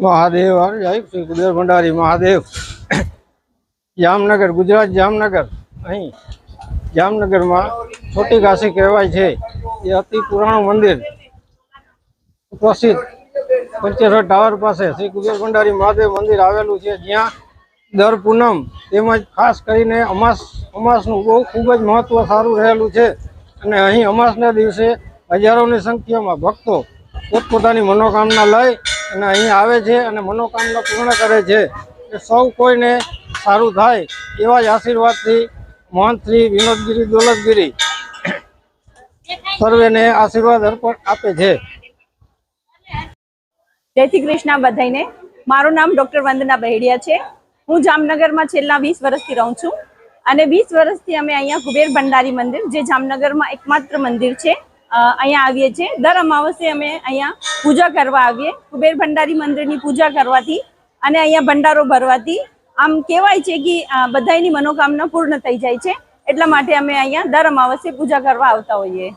મહાદેવ, હર જય શ્રી કુબેર ભંડારી, મહાદેવ. જામનગર, ગુજરાત જામનગર. અહીં જામનગરમાં છોટી કાશી કહેવાય છે. એ અતિ પુરાણું મંદિર. પ્રસિદ્ધ પંચેશ્વર ટાવર પાસે શ્રી કુબેર ભંડારી મહાદેવ મંદિર આવેલું છે. જ્યાં દર પૂનમ તેમજ ખાસ કરીને અમાસ, અમાસનું બહુ ખૂબ જ મહત્વ સારું રહેલું છે. અને અહીં અમાસના દિવસે હજારોની સંખ્યામાં ભક્તો પોતપોતાની મનોકામના લઈ અને અહીં આવે છે અને મનોકામના પૂર્ણ કરે છે. એ સૌ કોઈને સારું થાય એવા જ આશીર્વાદથી મહંત શ્રી વિનોદગીરી, દોલતગીરી સર્વેને આશીર્વાદ અર્પણ આપે છે. જય શ્રી કૃષ્ણ બધાઈને મારું નામ ડોક્ટર વંદના બહેડિયા છે. હું જામનગરમાં છેલ્લા વીસ વર્ષથી રહું છું. અને વીસ વર્ષથી અમે અહીંયા કુબેર ભંડારી મંદિર, જે જામનગરમાં એકમાત્ર મંદિર છે અહીંયા આવીએ છીએ. દર અમાવસે અમે અહીંયા પૂજા કરવા આવીએ. કુબેર ભંડારી મંદિરની પૂજા કરવાથી અને અહીંયા ભંડારો ભરવાથી. આમ કહેવાય છે કે બધાની મનોકામના પૂર્ણ થઈ જાય છે. એટલા માટે અમે અહીંયા દર અમાવસે પૂજા કરવા આવતા હોઈએ.